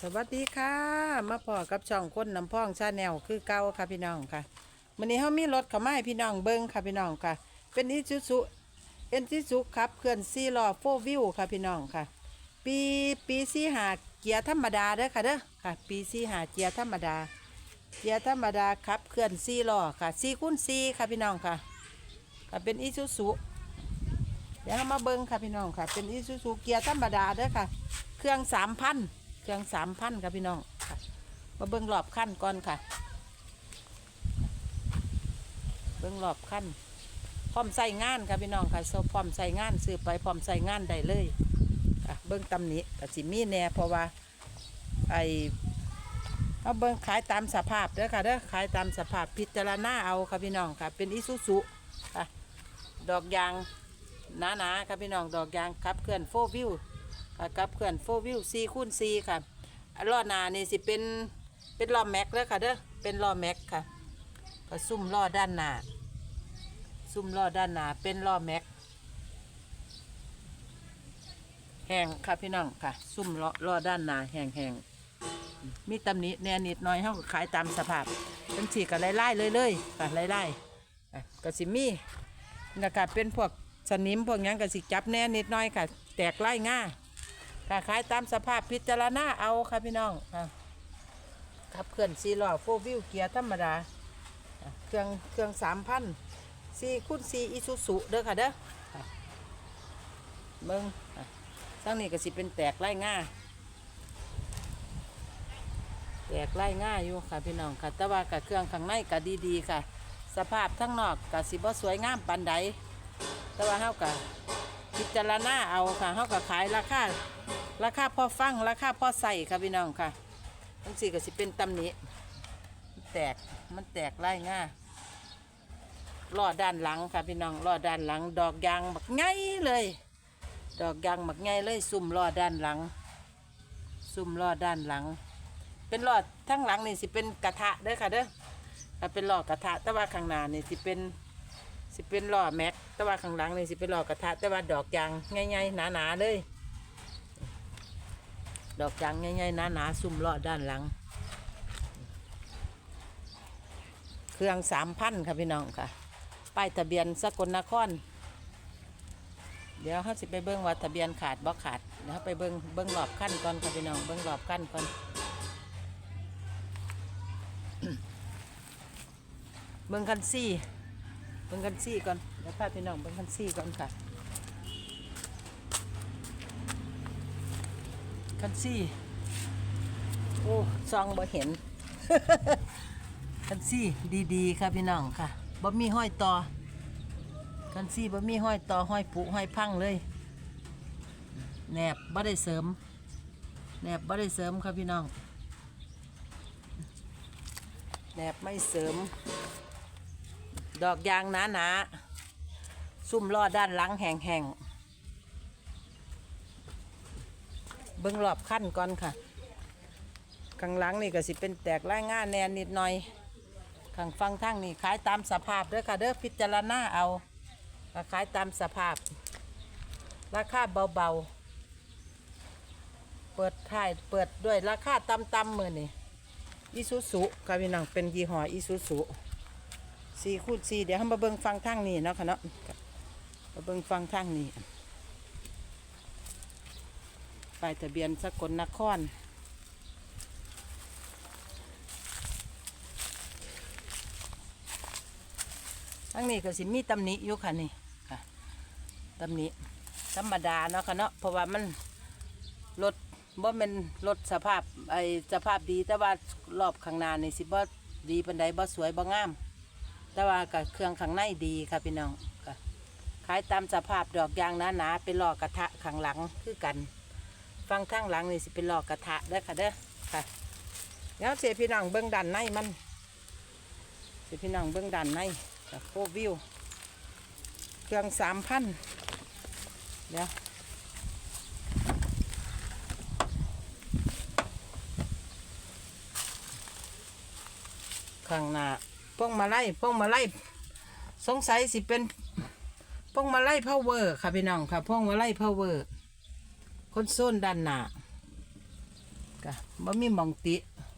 สวัสดีค่ะ มาพอกับช่องคนน้ำพองชาแนลคือเก่าค่ะพี่น้องค่ะวันนี้เขามีรถเข้ามาให้พี่น้องเบิ้งค่ะพี่น้องค่ะ เป็นอิซูซุเอ็นซิซุครับเคลื่อนซีล้อโฟวิวค่ะพี่น้องค่ะ ปีปีซีหาเกียร์ธรรมดาเด้อค่ะเด้อค่ะ ปีซีหาเกียร์ธรรมดา เกียร์ธรรมดาครับเคลื่อนซีล้อค่ะซีคูณซีค่ะพี่น้องค่ะค่ะเป็นอิซูซุเดี๋ยวเรามาเบิ้งค่ะพี่น้องค่ะ เป็นอิซูซุเกียร์ธรรมดาเด้อค่ะ เครื่องสามพัน เครื่องสามพันค่ะพี่น้องค่ะมาเบิ้งรอบขั้นก่อนค่ะ เบิ้งรอบขั้นพร้อมใส่งานค่ะพี่น้องค่ะโซพร้อมใส่งานซื้อไปพร้อมใส่งานได้เลยค่ะเบิ้งตำหนิกับสิมีแน่เพราะว่าไอเอาเบิ้งขายตามสภาพเด้อค่ะเด้อขายตามสภาพพิจารณาเอาค่ะพี่น้องค่ะ เป็นอิซูซุค่ะดอกยางหนาๆค่ะพี่น้องดอกยางขับเคลื่อนโฟวิว ค่ะกับเขื่อนโฟวิวซีคูณซีค่ะล้อหน้านี่สิเป็นเป็นล้อแม็กแล้วค่ะเด้อเป็นล้อแม็กค่ะ ก็ซุ่มล้อด้านหน้าซุ่มล้อด้านหน้าเป็นล้อแม็กแห้งค่ะพี่น้องค่ะ ซุ่มล้อล้อด้านหน้าแห้งแห้งมีตำหนิแนนิดน้อยเฮาขายตามสภาพจังสีก็ไล่ๆเลยเลยค่ะไล่ๆอะก็สิมีนะคะเป็นพวกสนิมพวกหยังก็สิจับแน่นิดน้อยค่ะ แตกไล่ง่า ค่ะขายตามสภาพพิจารณาเอาค่ะพี่น้องค่ะขับเคลื่อนซีล้อโฟวิวเกียร์ธรรมดาเครื่องเครื่องสามพันซีคุณซีอิซูซุเด้อค่ะเด้อเบิ้งอะทั้งนี้ก็สิเป็นแตกไล่ง่าแตกไล่ง่าอยู่ค่ะพี่น้องค่ะ แต่ว่ากับเครื่องข้างในก็ดีๆค่ะ สภาพทั้งนอกก็สิบ่สวยงามปานใดแต่ว่าเฮาก็พิจารณาเอาค่ะเขาก็ขายราคา ราคาพอฟังราคาพอใส่ค่ะพี่น้องค่ะทั้งสี่ก็สิเป็นตำหนิมันแตกมันแตกไล่ง่าล้อด้านหลังค่ะพี่น้องล้อด้านหลัง ดอกยางบักไงเลย ดอกยางบักไงเลยซุ่มล้อด้านหลัง ซุ่มล้อด้านหลัง เป็นล้อทั้งหลังนี่สิเป็นกระทะเด้อค่ะเด้อถ้าเป็นล้อกระทะ แต่ว่าข้างหน้านี่สิเป็นสิเป็นล้อแม็กแต่ว่าข้างหลังนี่สิเป็นล้อกระทะ แต่ว่าดอกยางง่ายๆหนาๆเลย ดอกยางง่ายๆหนาๆซุ่มล้อด้านหลัง เครื่องสามพันค่ะพี่น้องค่ะ ป้ายทะเบียนสกลนคร เดี๋ยวเขาสิไปเบิ้งว่าทะเบียนขาดบ่ขาดเดี๋ยวไปเบิ้งเบิ้งรอบขั้นก่อนค่ะพี่น้องเบิ้งรอบขั้นก่อนเบิ้งคันซี่เบิ่งกันซี่ก่อนเดี๋ยวพาพี่น้องเบิ่งกันซี่ก่อนค่ะ กันซี่ โอ้ซองบ่เห็น กันซี่ดีๆ ค่ะพี่น้องค่ะบ่มีห้อยต่อ กันซี่บ่มีห้อยต่อห้อยผุห้อยพังเลยแหนบบ่ได้เสริมแหนบบ่ได้เสริมค่ะพี่น้องแหนบไม่เสริม ดอกยางหนาๆซุ่มล้อด้านหลังแห้งๆ เบิ้งรอบขั้นก่อนค่ะข้างหลังนี่ก็สิเป็นแตกรายงาแนนนิดหน่อยข้างฟังทั้งนี่ขายตามสภาพเด้อค่ะเด้อพิจารณาเอาขายตามสภาพ ราคาเบาๆ เปิดท้ายเปิดด้วยราคาต่ำๆมือนี่อีซูซุค่ะพี่น้องเป็นยี่ห้ออีซูซุสี่คูณสี่เดี๋ยวให้มาเบิ่งฟังทางนี้เนาะค่ะเนาะมาเบิ่งฟังทางนี้ ป้ายทะเบียนสกลนครทางนี้ก็สิมีตำหนิอยู่ค่ะนี่ค่ะตำหนิธรรมดาเนาะค่ะเนาะเพราะว่ามันรถบ่เป็นรถสภาพไอสภาพดีแต่ว่ารอบข้างหน้านี่สิบ่ดีปานใดบ่สวยบ่งาม แต่ว่ากับเครื่องข้างในดีค่ะพี่น้องก็ขายตามสภาพดอกยางหนาๆเป็นหลอกกระทะข้างหลังคือกัน ฟังข้างหลังนี่สิเป็นหลอกกระทะเด้อค่ะเด้อค่ะแล้วเสียพี่น้องเบื้องด้านในมันเสียพี่น้องเบื้องด้านในกับโฟวิวเครื่องสามพันเดี๋ยวข้างหน้าพวงมาไล่พวงมาไล่สงสัยสิเป็นพวงมาไล่พาวเวอร์ค่ะพี่น้องค่ะพวงมาไล่พาวเวอร์ คนโซลด้านหน้าก็บ่มีมองติ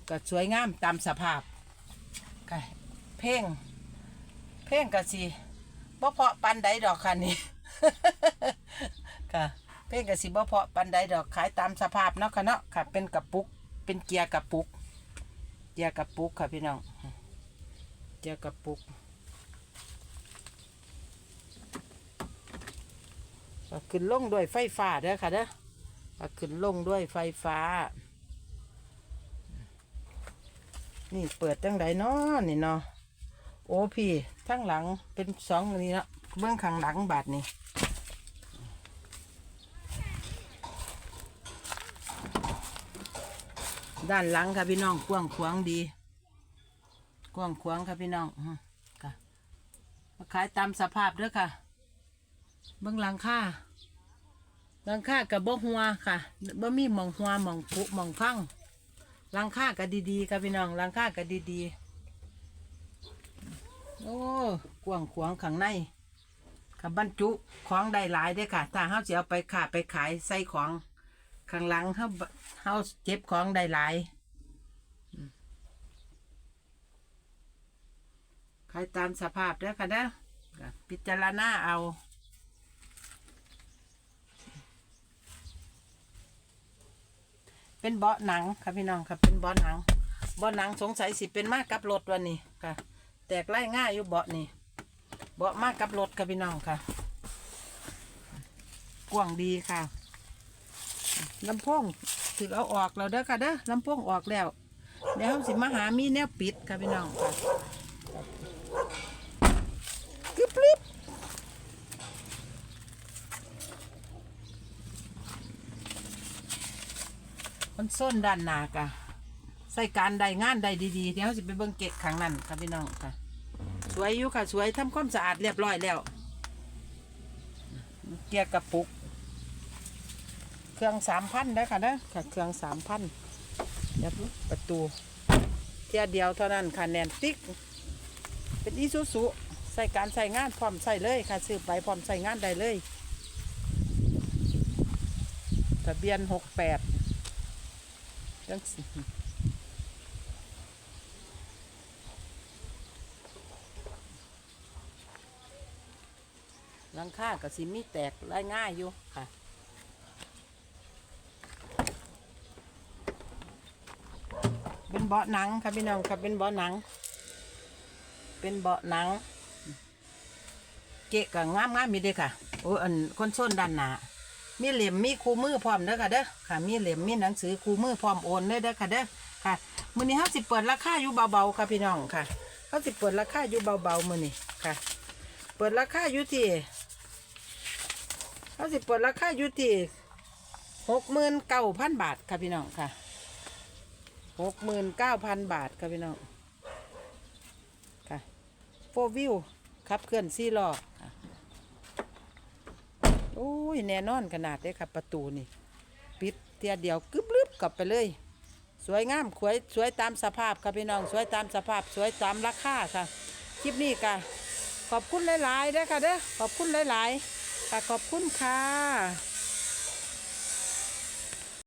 ก็สวยงามตามสภาพก็เพ่งเพ่งก็สิบ่เพาะปันใดดอกค่ะนี่ค่ะเพ่งก็สิบ่เพาะปันใดดอกขายตามสภาพเนาะค่ะเนาะค่ะ เป็นกระปุก เป็นเกียร์กระปุก เกียร์กระปุกค่ะพี่น้อง เกียร์กระปุกก็ขึ้นลงด้วยไฟฟ้าเด้อค่ะเด้อ ก็ขึ้นลงด้วยไฟฟ้า นี่เปิดจังไดเนาะนี่เนาะโอ้พี่ทั้งหลังเป็นสองอันนี้เนาะเบื้องข้างหลังบาดนี่ด้านหลังค่ะพี่น้องกว้างขวางดี กว้างขวางค่ะพี่น้องค่ะมาขายตามสภาพเด้อค่ะ เบื้องหลังค่า หลังค่ากับบ่หัวค่ะบ่มีหมองหัวหมองผุหมองพังหลังค่าก็ดีๆค่ะพี่น้องหลังค่าก็ดีๆโอ้กวางขวางข้างในกับบรรจุของได้หลายด้อค่ะ ถ้าเฮาสิเอาไปขาไปขายใส่ของข้างหลังเฮาเฮาเจ็บของได้หลายขายตามสภาพด้อค่ะเด้อก็พิจารณาเอา เป็นเบาะหนังค่ะพี่น้องค่ะเป็นเบาะหนังเบาะหนังสงสัยสิเป็นมากกับรถวันนี้ค่ะ แตกไล่ง่ายอยู่เบาะนี่เบาะมากกับรถค่ะพี่น้องค่ะกว้างดีค่ะลำโพงถือเอาออกแล้วเด้อค่ะเด้อลำโพงออกแล้วเดี๋ยวเราสิมาหามีแนวปิดค่ะพี่น้องค่ะกึบลิบมัน ส้นด้านหนากะใส่การใดงานใดดีๆเดี๋ยวเราสิไปเบิ่งเกะขังนั่นค่ะพี่น้องค่ะ สวยอยู่ค่ะ สวยทำความสะอาดเรียบร้อยแล้วเกียร์กระปุก เครื่องสามพันได้ค่ะนะค่ะ เครื่องสามพันยับประตูเทียเดียวเท่านั้นค่ะแนนติ๊ก เป็นอีซูซุใส่การใส่งานพร้อมใส่เลยค่ะซื้อไปพร้อมใส่งานได้เลยทะเบียนหกแปด จังสิหลังคากับสิมีแตกไล่ง่ายอยู่ค่ะเป็นเบาะหนังค่ะพี่น้องค่ะเป็นเบาะหนัง เป็นเบาะหนัง เกะกับงามงามมีเด้อค่ะโอ้อันคนส้นด้านหน้า มีเหลี่ยมมีคู่มือพร้อมเด้อค่ะเด้อค่ะ มีเหลี่ยมมีหนังสือคู่มือพร้อมโอนเด้อเด้อค่ะเด้อค่ะมื้อนี้เฮาสิเปิดราคาอยู่เบาๆค่ะพี่น้องค่ะเฮาสิเปิดราคาอยู่เบาๆมื้อนี้ค่ะ เปิดราคาอยู่ที่เขาสิเปิดราคาอยู่ที่หกหมื่นเก้าพันบาทค่ะพี่น้องค่ะหกหมื่นเก้าพันบาทค่ะพี่น้องค่ะโฟวิวขับเคลื่อนซี่ล้อ โอ้ยแน่นอนขนาดเลยค่ะประตูนี่ปิดเทียเดียวกึบลึบกลับไปเลย สวยงามสวยสวยตามสภาพค่ะพี่น้องสวยตามสภาพสวยตามราคาค่ะคลิปนี้ค่ะขอบคุณหลายๆเด้อค่ะเด้อขอบคุณหลายๆค่ะขอบคุณค่ะ